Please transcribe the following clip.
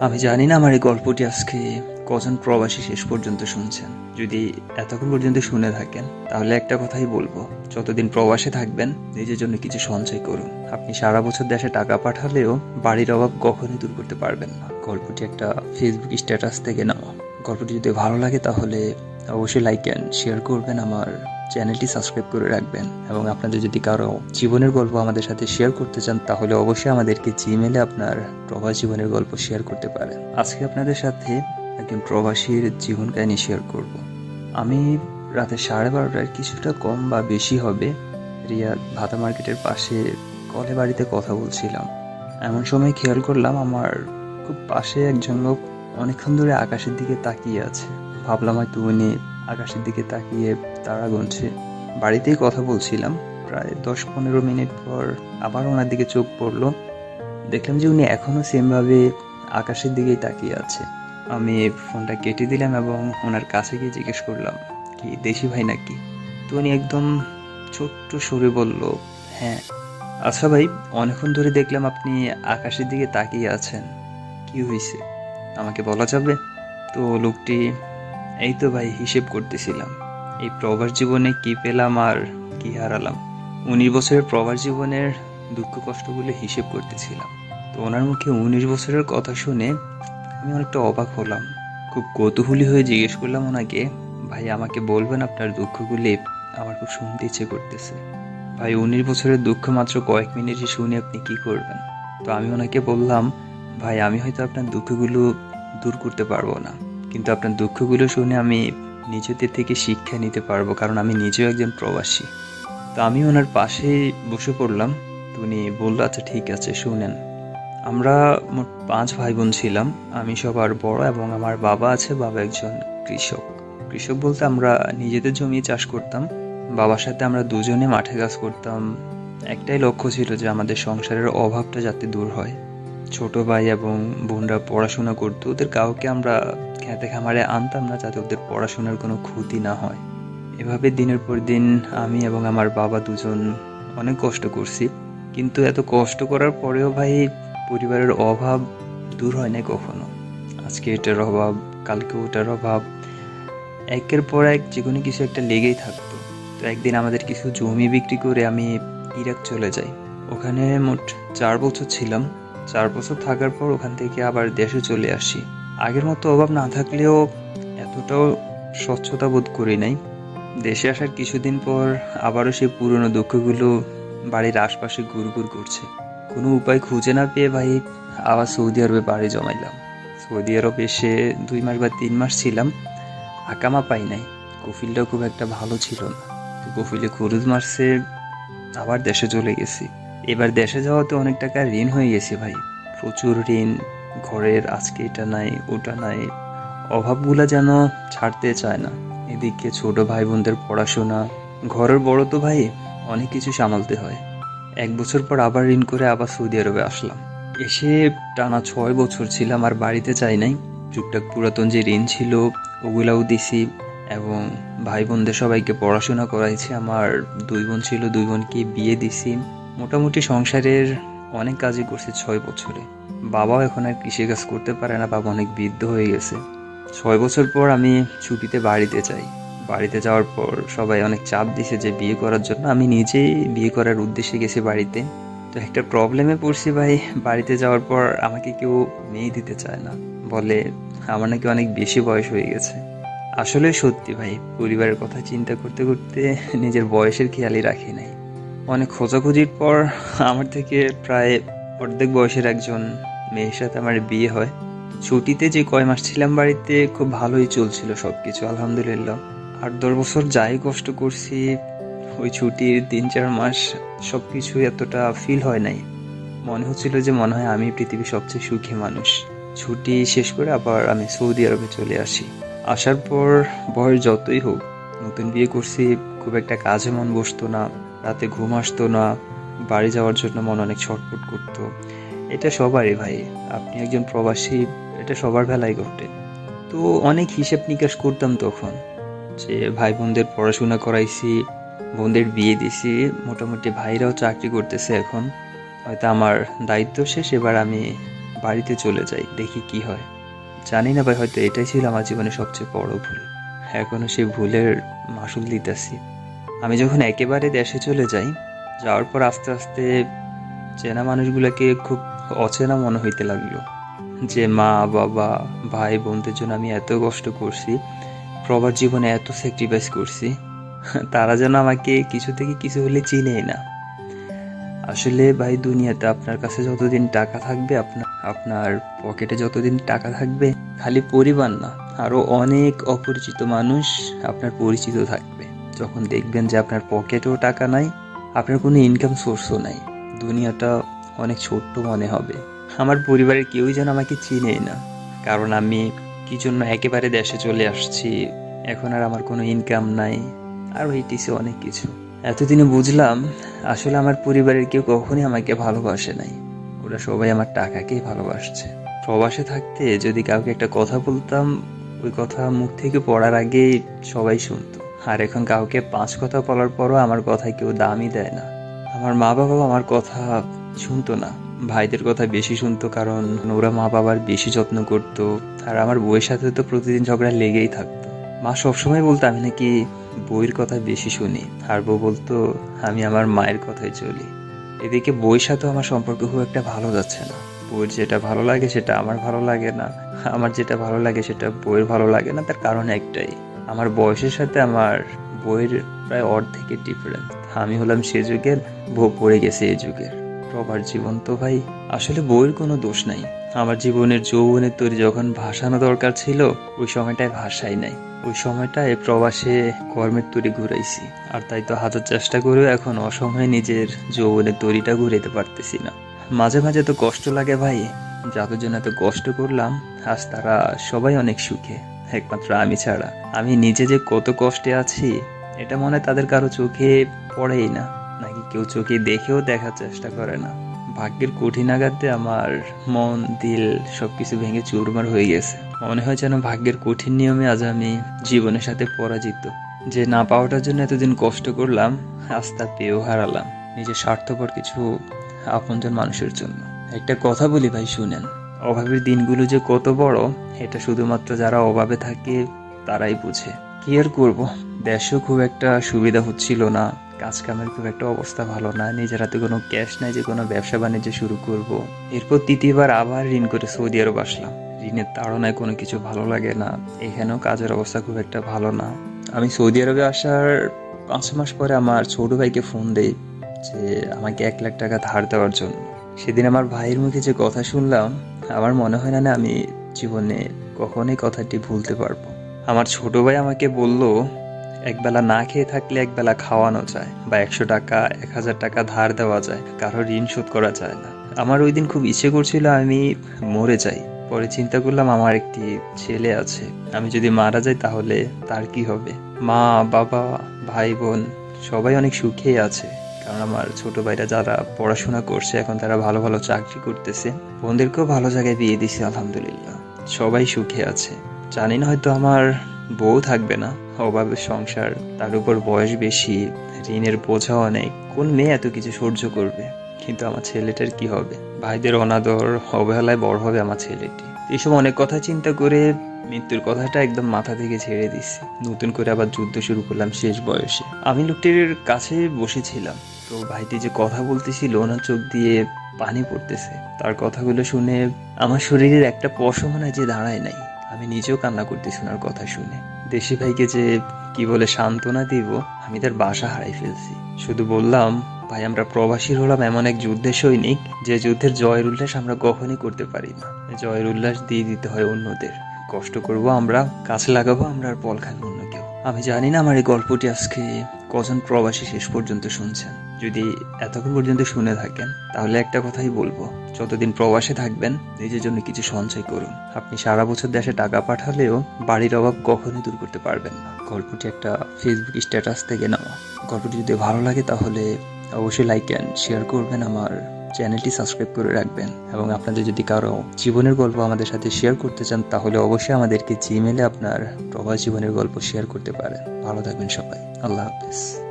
আমি জানি না আমার এই গল্পটি আজকে কজন প্রবাসী শেষ পর্যন্ত শুনছেন। যদি এতক্ষণ পর্যন্ত শুনে থাকেন, তাহলে একটা কথাই বলব। যতদিন প্রবাসে থাকবেন, নিজের জন্য কিছু সঞ্চয় করুন। আপনি সারা বছর দেশে টাকা পাঠালেও বাড়ির অভাব কখনোই দূর করতে পারবেন না। গল্পটি একটা ফেসবুক স্ট্যাটাস থেকে নেওয়া গল্পটি যদি ভালো লাগে, তাহলে অবশ্যই লাইক অ্যান্ড শেয়ার করবেন আমার চ্যানেলটি সাবস্ক্রাইব করে রাখবেন এবং আপনাদের যদি কারও জীবনের গল্প আমাদের সাথে শেয়ার করতে চান, তাহলে অবশ্যই আমাদেরকে জিমেলে আপনার প্রবাস জীবনের গল্প শেয়ার করতে পারেন। আজকে আপনাদের সাথে একজন প্রবাসীর জীবন কাহিনী শেয়ার করব। আমি রাতে সাড়ে বারোটার কিছুটা কম বা বেশি হবে, রিয়াদ ভাতা মার্কেটের পাশে কলে বাড়িতে কথা বলছিলাম। এমন সময় খেয়াল করলাম আমার খুব পাশে একজন লোক অনেকক্ষণ ধরে আকাশের দিকে তাকিয়ে আছে। ভাবলাম হয়তো উনি আকাশের দিকে তাকিয়ে তারা গুনছে। বাড়িতেই কথা বলছিলাম। প্রায় দশ পনেরো মিনিট পর আবার ওনার দিকে চোখ পড়ল। দেখলাম যে উনি এখনও সেমভাবে আকাশের দিকেই তাকিয়ে আছে। আমি ফোনটা কেটে দিলাম এবং ওনার কাছে গিয়ে জিজ্ঞেস করলাম, কি, দেশি ভাই নাকি? তো উনি একদম ছোট্ট সরে বলল হ্যাঁ। আচ্ছা ভাই, অনেকক্ষণ ধরে দেখলাম আপনি আকাশের দিকে তাকিয়ে আছেন। কি হয়েছে আমাকে বলা যাবে? তো লোকটি এই তো ভাই, হিসেব করতেছিলাম। এই প্রবাস জীবনে কি পেলাম আর কি হারালাম? উনিশ বছরের প্রবাস জীবনের দুঃখ কষ্টগুলো হিসেব করতেছিলাম। তো ওনার মুখে উনিশ বছরের কথা শুনে আমি অনেকটা অবাক হলাম। খুব কৌতূহলী হয়ে জিজ্ঞেস করলাম ওনাকে, ভাই, আমাকে বলবেন আপনার দুঃখগুলি? আমার খুব শুনতে ইচ্ছে করতেছে। ভাই, উনিশ বছরের দুঃখ মাত্র কয়েক মিনিটই শুনে আপনি কি করবেন? তো আমি ওনাকে বললাম, ভাই, আমি হয়তো আপনার দুঃখগুলো দূর করতে পারব না। কিন্তু আপনার দুঃখগুলো শুনে আমি নিজেদের থেকে শিক্ষা নিতে পারব, কারণ আমি নিজেও একজন প্রবাসী। তো আমি ওনার পাশে বসে পড়লাম। তো উনি বলল আচ্ছা ঠিক আছে, শুনেন। আমরা মোট পাঁচ ভাই বোন ছিলাম। আমি সবার বড় এবং আমার বাবা আছে, বাবা একজন কৃষক। কৃষক বলতে আমরা নিজেদের জমি চাষ করতাম। বাবার সাথে আমরা দুজনে মাঠে কাজ করতাম। একটাই লক্ষ্য ছিল যে আমাদের সংসারের অভাবটা যাতে দূর হয়। ছোট ভাই এবং বোনরা পড়াশোনা করতো, ওদের কাউকে আমরা খেতে খামারে আনতাম না, যাতে ওদের পড়াশোনার কোনো ক্ষতি না হয়। এভাবে দিনের পর দিন আমি এবং আমার বাবা দুজন অনেক কষ্ট করছি। কিন্তু এত কষ্ট করার পরেও ভাই পরিবারের অভাব দূর হয় না কখনো। আজকে এটার অভাব, কালকে ওটার অভাব। একের পর এক যে কোনো কিছু একটা লেগেই থাকতো। তো একদিন আমাদের কিছু জমি বিক্রি করে আমি ইরাক চলে যাই। ওখানে মোট চার বছর ছিলাম। চার বছর থাকার পর ওখান থেকে আবার দেশে চলে আসি। আগের মতো অভাব না থাকলেও এতটাও স্বচ্ছতা বোধ করি নাই। দেশে আসার কিছুদিন পর আবারও সেই পুরনো দুঃখগুলো বাড়ির আশপাশে ঘুরঘুর করছে। কোনো উপায় খুঁজে না পেয়ে ভাই আবার সৌদি আরবে বাড়ি জমাইলাম। সৌদি আরব এসে দুই মাস বা তিন মাস ছিলাম, আকামা পাই নাই। কফিলটা খুব একটা ভালো ছিল না। কফিলে খরচ মারছে, আবার দেশে চলে গেছি। এবার দেশে যাওয়াতে অনেক টাকা ঋণ হয়ে গেছে ভাই। প্রচুর ঋণ ঘরের আজকে এটা নাই, ওটা নাই। অভাবগুলা যেন ছাড়তে চায় না। এদিকে ছোট ভাই বোনদের পড়াশোনা, ঘরের বড় তো ভাই, অনেক কিছু সামালতে হয়। এক বছর পর আবার ঋণ করে আবার সৌদি আরবে আসলাম। এসে টানা ছয় বছর ছিলাম আর বাড়িতে চাই নাই। টুকটাক পুরাতন যে ঋণ ছিল, ওগুলাও দিছি এবং ভাই বোনদের সবাইকে পড়াশোনা করাইছি। আমার দুই বোন ছিল, দুই বোনকে বিয়ে দিছি। মোটামুটি সংসারের অনেক কাজই করছে ছয় বছরে। বাবাও এখন আর কৃষিকাজ করতে পারে না, বাবা অনেক বৃদ্ধ হয়ে গেছে। ছয় বছর পর আমি ছুটিতে বাড়িতে যাই। বাড়িতে যাওয়ার পর সবাই অনেক চাপ দিছে যে বিয়ে করার জন্য। আমি নিজেই বিয়ে করার উদ্দেশ্যে গেছি বাড়িতে। তো একটা প্রবলেমে পড়ছি ভাই। বাড়িতে যাওয়ার পর আমাকে কেউ মেয়ে দিতে চায় না। বলে আমার নাকি অনেক বেশি বয়স হয়ে গেছে। আসলে সত্যি ভাই, পরিবারের কথা চিন্তা করতে করতে নিজের বয়সের খেয়ালই রাখি নাই। অনেক খোঁজাখুঁজির পর আমার থেকে প্রায় অর্ধেক বয়সের একজন মেয়ের সাথে আমার বিয়ে হয়। ছুটিতে যে কয় মাস ছিলাম বাড়িতে, খুব ভালোই চলছিল সব কিছু আলহামদুলিল্লাহ। আট দশ বছর যাই কষ্ট করছি, ওই ছুটির তিন চার মাস সব কিছু এতটা ফিল হয় নাই। মনে হচ্ছিল যে মনে হয় আমি পৃথিবীর সবচেয়ে সুখী মানুষ। ছুটি শেষ করে আবার আমি সৌদি আরবে চলে আসি। আসার পর বয়স যতই হোক, নতুন বিয়ে করছি খুব একটা কাজে মন বসতো না, রাতে ঘুম আসতো না, বাড়ি যাওয়ার জন্য মন অনেক ছটফট করতো। এটা সবারই ভাই, আপনি একজন প্রবাসী, এটা সবার বেলায় ঘটে। তো অনেক হিসেব নিকাশ করতাম তখন যে ভাই বোনদের পড়াশোনা করাইছি, বোনদের বিয়ে দিছি, মোটামুটি ভাইরাও চাকরি করতেছে এখন। হয়তো আমার দায়িত্ব শেষ, এবার আমি বাড়িতে চলে যাই, দেখি কি হয়। জানি না ভাই, হয়তো এটাই ছিল আমার জীবনে সবচেয়ে বড় ভুল। এখনও সেই ভুলের মাসুল দিতেছি। আমি যখন একেবারে দেশে চলে যাই, যাওয়ার পর আস্তে আস্তে চেনা মানুষগুলোকে খুব অচেনা মনে হইতে লাগল। যে মা, বাবা, ভাই, বোনদের জন্য আমি এত কষ্ট করছি প্রবার জীবনে এত স্যাক্রিফাইস করছি, তারা যেন আমাকে কিছু থেকে কিছু হলে চিনেই না। আসলে ভাই, দুনিয়াতে আপনার কাছে যতদিন টাকা থাকবে, আপনার আপনার পকেটে যতদিন টাকা থাকবে, খালি পরিবার না আরও অনেক অপরিচিত মানুষ আপনার পরিচিত থাকবে। যখন দেখবেন যে আপনার পকেটেও টাকা নাই, আপনার কোনো ইনকাম সোর্সও নাই, দুনিয়াটা অনেক ছোট্ট মনে হবে। আমার পরিবারের কেউই যেন আমাকে চিনেই না। কারণ আমি কি জন্য একেবারে দেশে চলে আসছি, এখন আর আমার কোনো ইনকাম নাই আর হইতেছে অনেক কিছু। এতদিনে বুঝলাম, আসলে আমার পরিবারের কেউ কখনই আমাকে ভালোবাসে নাই। ওরা সবাই আমার টাকাকেই ভালোবাসছে। প্রবাসে থাকতে যদি কাউকে একটা কথা বলতাম, ওই কথা মুখ থেকে পড়ার আগেই সবাই শুনতো। আর এখন কাউকে পাঁচ কথা বলার পরও আমার কথায় কেউ দামই দেয় না। আমার মা বাবাও আমার কথা শুনতো না। ভাইদের কথা বেশি শুনতো কারণ ওরা মা বাবার বেশি যত্ন করতো আর আমার বউয়ের সাথে তো প্রতিদিন ঝগড়া লেগেই থাকতো। মা সবসময় বলতো, আমি নাকি বইয়ের কথা বেশি শুনি। আর বউ বলতো, আমি আমার মায়ের কথাই চলি। এদিকে বইয়ের সাথেও আমার সম্পর্ক খুব একটা ভালো যাচ্ছে না। বইয়ের যেটা ভালো লাগে সেটা আমার ভালো লাগে না। আমার যেটা ভালো লাগে সেটা বইয়ের ভালো লাগে না। তার কারণ একটাই আমার বয়সের সাথে আমার বইয়ের প্রায় অর্ধেকের ডিফারেন্স আমি হলাম সে যুগের, বউ পড়ে গেছে এই যুগের। প্রবার জীবন তো ভাই, আসলে বইয়ের কোনো দোষ নাই। আমার জীবনের যৌবনের তৈরি যখন ভাসানো দরকার ছিল, ওই সময়টায় ভাষাই নাই। ওই সময়টায় প্রবাসে কর্মের তৈরি ঘুরাইছি। আর তাই তো হাজার চেষ্টা করেও এখন অসময়ে নিজের যৌবনের তৈরিটা ঘুরাইতে পারতেছি না। মাঝে মাঝে তো কষ্ট লাগে ভাই। যাদের জন্য এত কষ্ট করলাম, আজ তারা সবাই অনেক সুখে। একমাত্র আমি ছাড়া। আমি নিজে যে কত কষ্টে আছি, এটা মনে তাদের কারও চোখে পড়েই না। নাকি কেউ চোখে দেখেও দেখার চেষ্টা করে না। ভাগ্যের কঠিন আঘাতে আমার মন, দিল সবকিছু ভেঙে চুরমার হয়ে গেছে। মনে হয় যেন ভাগ্যের কঠিন নিয়মে আজ আমি জীবনের সাথে পরাজিত। যে না পাওয়াটার জন্য এতদিন কষ্ট করলাম, আজ তা পেয়েও হারালাম। নিজের স্বার্থপর কিছু আপনজন মানুষের জন্য। একটা কথা বলি ভাই, শুনেন। অভাবের দিনগুলো যে কত বড়, এটা শুধুমাত্র যারা অভাবে থাকে তারাই বুঝে। কি আর করব? দেশও খুব একটা সুবিধা হচ্ছিল না কাজ কামের খুব একটা অবস্থা ভালো না, নিজের হাতে কোনো ক্যাশ নাই যে কোনো ব্যবসা বাণিজ্য শুরু করব। এরপর তৃতীয়বার আবার ঋণ করে সৌদি আরব আসলাম। ঋণের তাড়নায় কোনো কিছু ভালো লাগে না, এখানেও কাজের অবস্থা খুব একটা ভালো না। আমি সৌদি আরবে আসার পাঁচ মাস পরে আমার ছোট ভাইকে ফোন দেই যে, আমাকে এক লাখ টাকা ধার দেওয়ার জন্য। সেদিন আমার ভাইয়ের মুখে যে কথা শুনলাম আমার মনে হয় না না আমি জীবনে কখনোই কথাটি ভুলতে পারব। আমার ছোট ভাই আমাকে বলল, একবেলা না খেয়ে থাকলে একবেলা খাওয়ানো যায় বা একশো টাকা, এক হাজার টাকা ধার দেওয়া যায়, কারও ঋণ শোধ করা যায় না। আমার ওই দিন খুব ইচ্ছে করছিল আমি মরে যাই। পরে চিন্তা করলাম আমার একটি ছেলে আছে, আমি যদি মারা যাই তাহলে তার কি হবে? মা, বাবা, ভাই, বোন, সবাই অনেক সুখেই আছে। কারণ আমার ছোট ভাইরা যারা পড়াশোনা করছে, এখন তারা ভালো ভালো চাকরি করতেছে। বোনদেরকেও ভালো জায়গায় বিয়ে দিছে, আলহামদুলিল্লাহ। সবাই সুখে আছে। জানি না হয়তো আমার বউ থাকবে না। অভাবের সংসার, তার উপর বয়স বেশি, ঋণের বোঝা অনেক কোন মেয়ে এত কিছু সহ্য করবে? কিন্তু আমার ছেলেটার কি হবে? ভাইদের অনাদর, অবহেলায় বড় হবে আমার ছেলেটি। এইসব অনেক কথা চিন্তা করে মৃত্যুর কথাটা একদম মাথা থেকে ছেড়ে দিছি নতুন করে আবার যুদ্ধ শুরু করলাম শেষ বয়সে। আমি লোকটির কাছে বসেছিলাম। তো ভাইটি যে কথা বলতেছিল, ওনার চোখ দিয়ে পানি পড়তেছে। তার কথাগুলো শুনে আমার শরীরের একটা পশমনা যে দাঁড়ায় নাই। আমি নিজেও কান্না করতেছি ওনার কথা শুনে। দেশি ভাইকে যে কি বলে সান্ত্বনা দিব, আমি তার বাসা হারাই ফেলছি। শুধু বললাম, ভাই, আমরা প্রবাসী হলাম এমন এক যুদ্ধের সৈনিক, যে যুদ্ধের জয়ের উল্লাস আমরা কখনই করতে পারি না। জয়ের উল্লাস দিয়ে দিতে হয় অন্যদের। কষ্ট করব, আমরা কাছে লাগাবো, আমরা আর বল খাব অন্য কেউ। আমি জানি না আমার এই গল্পটি আজকে কজন প্রবাসী শেষ পর্যন্ত শুনছেন। যদি এতক্ষণ পর্যন্ত শুনে থাকেন, তাহলে একটা কথাই বলব। যতদিন প্রবাসে থাকবেন, নিজের জন্য কিছু সঞ্চয় করুন। আপনি সারা বছর দেশে টাকা পাঠালেও বাড়ির অভাব কখনোই দূর করতে পারবেন না। গল্পটি একটা ফেসবুক স্ট্যাটাস থেকে নেওয়া। গল্পটি যদি ভালো লাগে, তাহলে অবশ্যই লাইক অ্যান্ড শেয়ার করবেন আমার চ্যানেলটি সাবস্ক্রাইব করে রাখবেন এবং আপনাদের যদি কারও জীবনের গল্প আমাদের সাথে শেয়ার করতে চান, তাহলে অবশ্যই আমাদেরকে জিমেলে আপনার প্রবাস জীবনের গল্প শেয়ার করতে পারেন। ভালো থাকবেন সবাই। আল্লাহ হাফেজ।